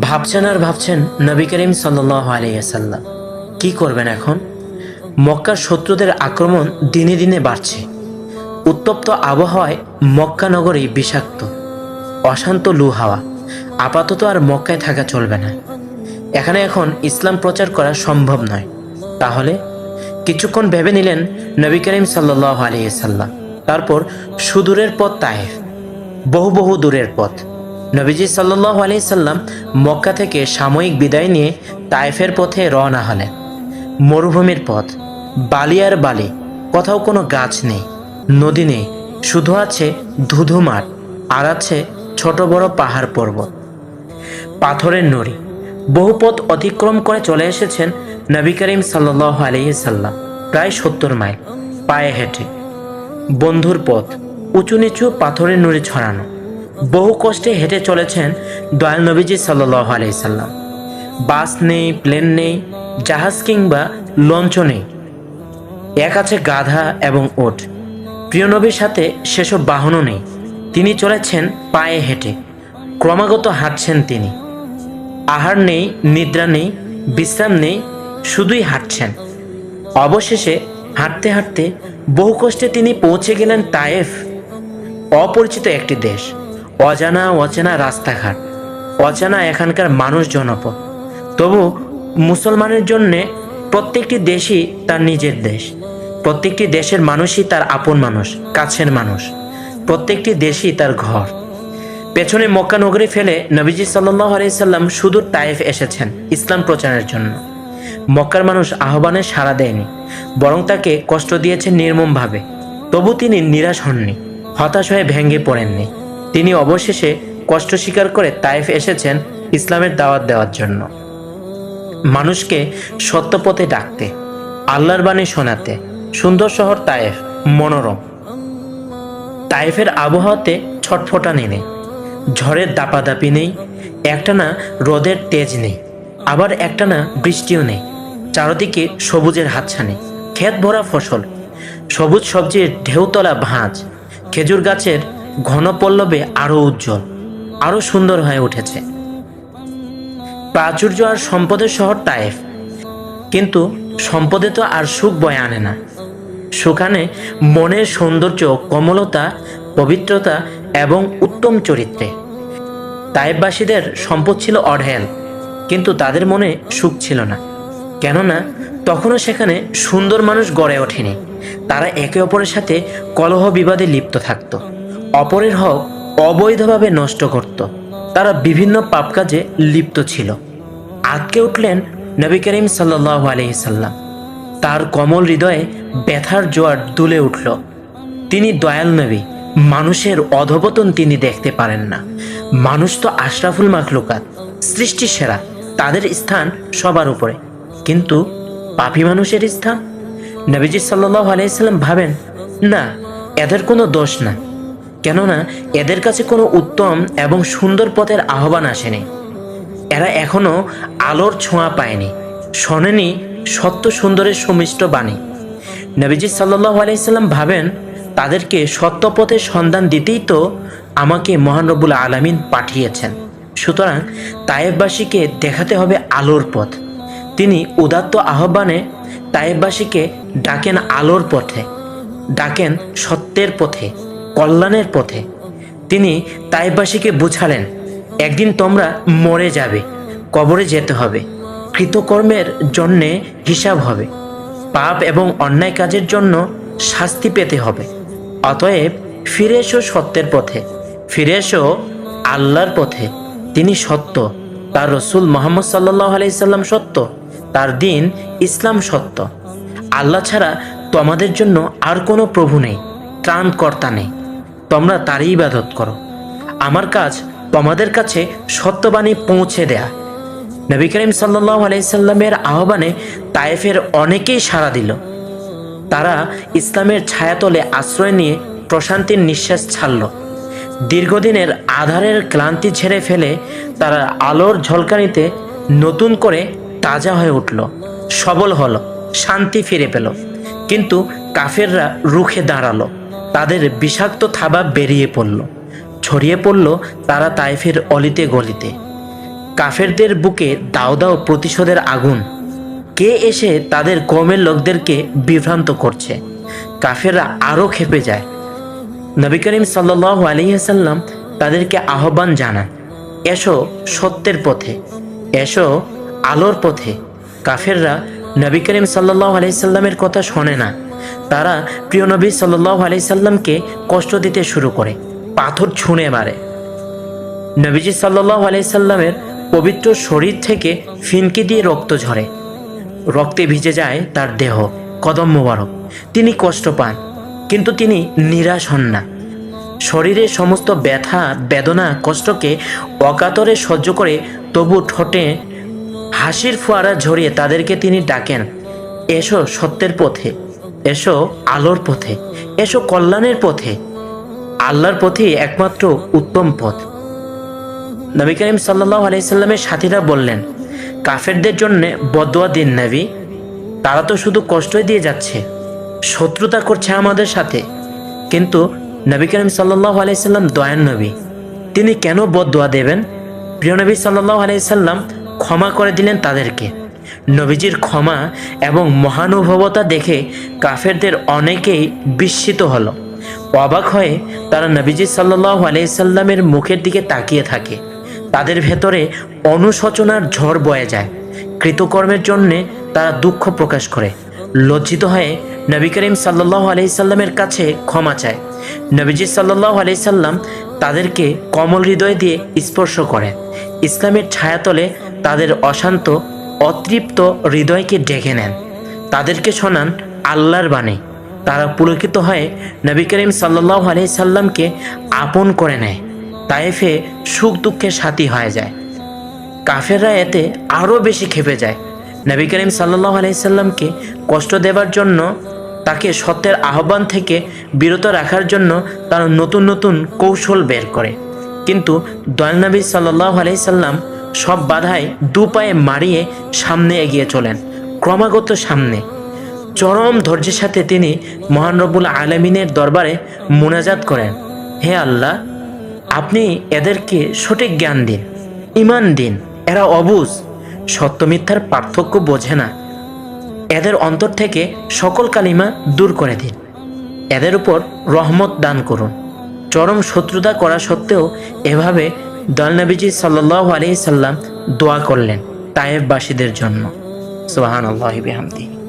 ভাবছেন আর ভাবছেন নবী করিম সাল্লাহ কি করবেন এখন? মক্কার শত্রুদের আক্রমণ দিনে দিনে বাড়ছে। উত্তপ্ত আবহাওয়ায় মক্কা নগরী বিষাক্ত। অশান্ত লু হাওয়া। আপাতত আর মক্কায় থাকা চলবে না। এখানে এখন ইসলাম প্রচার করা সম্ভব নয়। তাহলে কিছুক্ষণ ভেবে নিলেন নবী করিম সাল্লাহ আলিয়াল্লাম তারপর সুদূরের পথ তায়েফ বহু বহু দূরের পথ। নবীজি সাল্লাহ আলি সাল্লাম মক্কা থেকে সাময়িক বিদায় নিয়ে তায়েফের পথে রওনা হলেন। মরুভূমির পথ, বালি আর বালি, কোথাও কোনো গাছ নেই, নদী নেই, শুধু আছে ধুধু মাঠ আর আছে ছোট বড় পাহাড় পর্বত। পাথরের নড়ি, বহু পথ অতিক্রম করে চলে এসেছেন নবী করিম সাল্লাহ আলিয়াল্লাম প্রায় সত্তর মাইল, পায়ে হেঁটে। বন্ধুর পথ, উঁচু নিচু পাথরের নুড়ি ছড়ানো। বহু কষ্টে হেঁটে চলেছেন দয়াল নবীজি সাল্লাহ আলাইসাল্লাম বাস নেই, প্লেন নেই, জাহাজ কিংবা লঞ্চ নেই। এক আছে গাধা এবং ওট। প্রিয় নবীর সাথে সেসব বাহনও নেই। তিনি চলেছেন পায়ে হেঁটে। ক্রমাগত হাঁটছেন তিনি। আহার নেই, নিদ্রা নেই, বিশ্রাম নেই, শুধুই হাঁটছেন। অবশেষে হাঁটতে হাঁটতে বহু কষ্টে তিনি পৌঁছে গেলেন তায়েফ, অপরিচিত একটি দেশ। অজানা অচেনা রাস্তাঘাট অচেনা এখানকার মানুষ জনপদ। তবু মুসলমানের জন্যে প্রত্যেকটি দেশই তার নিজের দেশ। প্রত্যেকটি দেশের মানুষই তার আপন মানুষ, কাছের মানুষ। প্রত্যেকটি দেশই তার ঘর। পেছনে মক্কা নগরী ফেলে নবীজি সাল্লাহ সুদূর তায়েফ এসেছেন ইসলাম প্রচারের জন্য। মক্কার মানুষ আহ্বানে সাড়া দেয়নি, বরং তাকে কষ্ট দিয়েছে নির্মমভাবে। তবু তিনি নিরাশ হননি, হতাশ হয়ে ভেঙে পড়েননি। তিনি অবশেষে কষ্ট স্বীকার করে তায়েফ এসেছেন ইসলামের দাওয়াত দেওয়ার জন্য। মানুষকে সত্য পথে ডাকতে, আল্লাহর বাণী শোনাতে সুন্দর শহর তায়েফ মনোরম। তায়েফের আবহাওয়াতে ছটফটানি নেই ঝড়ের দাপাদাপি নেই, একটানা রোদের তেজ নেই, আবার একটানা বৃষ্টিও নেই, চারদিকে সবুজের হাতছানি, ক্ষেত ভরা ফসল, সবুজ সবজির ঢেউতলা ভাঁজ, খেজুর গাছের ঘন পল্লবে আরও উজ্জ্বল আরও সুন্দর হয়ে উঠেছে। প্রাচুর্য আর সম্পদের শহর তায়েফ। কিন্তু সম্পদে তো আর সুখ বয়ে আনে না। সুখ আনে মনের সৌন্দর্য, কমলতা, পবিত্রতা এবং উত্তম চরিত্রে। তায়েববাসীদের সম্পদ ছিল অঢেল, কিন্তু তাদের মনে সুখ ছিল না। কেননা তখনও সেখানে সুন্দর মানুষ গড়ে ওঠেনি। তারা একে অপরের সাথে কলহ বিবাদে লিপ্ত থাকত। অপরের হক অবৈধভাবে নষ্ট করত। তারা বিভিন্ন পাপ কাজে লিপ্ত ছিল। আটকে উঠলেন নবী করিম সাল্লাহ আলহিসাল্লাম তার কমল হৃদয়ে ব্যথার জোয়ার দুলে উঠল। তিনি দয়াল নবী, মানুষের অধপতন তিনি দেখতে পারেন না। মানুষ তো আশরাফুল মাখলুকাত, সৃষ্টি সেরা, তাদের স্থান সবার উপরে। কিন্তু পাপী মানুষের স্থান? নবীজি সাল্লাহ আলাইসাল্লাম ভাবেন, না, এদের কোনো দোষ না কেননা এদের কাছে কোনো উত্তম এবং সুন্দর পথের আহ্বান আসেনি। এরা এখনও আলোর ছোঁয়া পায়নি, শোনেনি সত্য সুন্দরের সুমিষ্ট বাণী। নবীজি সাল্লাহ আলাইসাল্লাম ভাবেন, তাদেরকে সত্য পথের সন্ধান দিতেই তো আমাকে মহানরবুল আলামিন পাঠিয়েছেন। সুতরাং তায়েববাসীকে দেখাতে হবে আলোর পথ। তিনি উদাত্ত আহ্বানে তায়েববাসীকে ডাকেন আলোর পথে, ডাকেন সত্যের পথে। কল্যাণের পথে। তিনি তাইবাসীকে বুঝালেন, একদিন তোমরা মরে যাবে, কবরে যেতে হবে। কৃতকর্মের জন্যে হিসাব হবে। পাপ এবং অন্যায় কাজের জন্য শাস্তি পেতে হবে। অতএব ফিরে এসো সত্যের পথে। ফিরে এসো আল্লাহর পথে। তিনি সত্য। তার রসুল মোহাম্মদ সাল্লাহ আলাইসাল্লাম সত্য। তার দিন ইসলাম সত্য। আল্লাহ ছাড়া তোমাদের জন্য আর কোনো প্রভু নেই, ত্রাণকর্তা নেই। তোমরা তারই ইবাদত করো। আমার কাজ তোমাদের কাছে সত্যবাণী পৌঁছে দেয়া। নবী করিম সাল্লাহ আলাইসাল্লামের আহ্বানে তায়েফের অনেকেই সাড়া দিল। তারা ইসলামের ছায়াতলে আশ্রয় নিয়ে প্রশান্তির নিঃশ্বাস ছাড়ল। দীর্ঘদিনের আধারের ক্লান্তি ছেড়ে ফেলে তারা আলোর ঝলকানিতে নতুন করে তাজা হয়ে উঠল, সবল হলো, শান্তি ফিরে পেল। কিন্তু কাফেররা রুখে দাঁড়াল। তাদের বিষাক্ত থাবা বেরিয়ে পড়ল। ছড়িয়ে পড়ল তারা তাইফের অলিতে গলিতে। কাফেরদের বুকে দাও দাও প্রতিশোধের আগুন। কে এসে তাদের কমের লোকদেরকে বিভ্রান্ত করছে? কাফেররা আরও খেপে যায়। নবী করিম সাল্লাহ তাদেরকে আহ্বান জানান, এসো সত্যের পথে, এসো আলোর পথে। কাফেররা নবী করিম সাল্লাহ আলাইসাল্লামের কথা শোনে না। তারা প্রিয় নবী সাল্লাহ আলাইসাল্লামকে কষ্ট দিতে শুরু করে, পাথর ছুঁড়ে মারে। নবীজি সাল্লাহ আলাইসাল্লামের পবিত্র শরীর থেকে ফিনকি দিয়ে রক্ত ঝরে। রক্তে ভিজে যায় তার দেহ, কদম মোবারক। তিনি কষ্ট পান, কিন্তু তিনি নিরাশ হন না। শরীরের সমস্ত ব্যথা, বেদনা, কষ্টকে অকাতরে সহ্য করে তবু ঠোঁটে হাসির ফোয়ারা ঝরিয়ে তাদেরকে তিনি ডাকেন, এসো সত্যের পথে। এসো আলোর পথে, এসো কল্যাণের পথে। আল্লাহর পথেই একমাত্র উত্তম পথ। নবী করিম সাল্লাহ আলাইসাল্লামের সাথীরা বললেন, কাফেরদের জন্যে বদোয়া দিন নবী। তারা তো শুধু কষ্টই দিয়ে যাচ্ছে, শত্রুতা করছে আমাদের সাথে। কিন্তু নবী করিম সাল্লাহ আলাইসাল্লাম দয়ান নবী। তিনি কেন বদোয়া দেবেন? প্রিয় নবী সাল্লাহ আলাইসাল্লাম ক্ষমা করে দিলেন তাদেরকে। নবীজির ক্ষমা এবং মহানুভবতা দেখে কাফেরদের অনেকেই বিস্মিত হলো। অবাক হয়ে তারা নবীজি সাল্লাহ আলাইসাল্লামের মুখের দিকে তাকিয়ে থাকে। তাদের ভেতরে অনুশোচনার ঝড় বয়ে যায়। কৃতকর্মের জন্যে তারা দুঃখ প্রকাশ করে। লজ্জিত হয়ে নবী করিম সাল্লাহ আলাইসাল্লামের কাছে ক্ষমা চায়। নবীজি সাল্লাহ আলাইসাল্লাম তাদেরকে কমল হৃদয় দিয়ে স্পর্শ করেন ইসলামের ছায়াতলে তাদের অশান্ত অতৃপ্ত হৃদয়কে ডেকে নেন। তাদেরকে শোনান আল্লাহর বাণী। তারা পুলকিত হয়ে নবী করিম সাল্লাহ আলাইসাল্লামকে আপন করে নেয়। তাইফে সুখ দুঃখের সাথী হয়ে যায়। কাফেররা এতে আরও বেশি খেপে যায়। নবী করিম সাল্লাহ আলাইসাল্লামকে কষ্ট দেবার জন্য, তাকে সত্যের আহ্বান থেকে বিরত রাখার জন্য তারা নতুন নতুন কৌশল বের করে। কিন্তু দয়াল নবী সাল্লাহ আলাইসাল্লাম সব বাধায় দু পায়ে মারিয়ে সামনে এগিয়ে চলেন, ক্রমাগত সামনে। চরম ধৈর্যের সাথে তিনি মহান রব্বুল আলমিনের দরবারে মোনাজাত করেন। হে আল্লাহ, আপনি এদেরকে সঠিক জ্ঞান দিন ইমান দিন, এরা অবুজ, সত্য মিথ্যার পার্থক্য বোঝে না। এদের অন্তর থেকে সকল কালিমা দূর করে দিন। এদের উপর রহমত দান করুন। চরম শত্রুতা করা সত্ত্বেও এভাবে দলনবীজি সাল্লাহ আলি সাল্লাম দোয়া করলেন তায়েববাসীদের জন্য। সোহান আল্লাহ বিহামদি।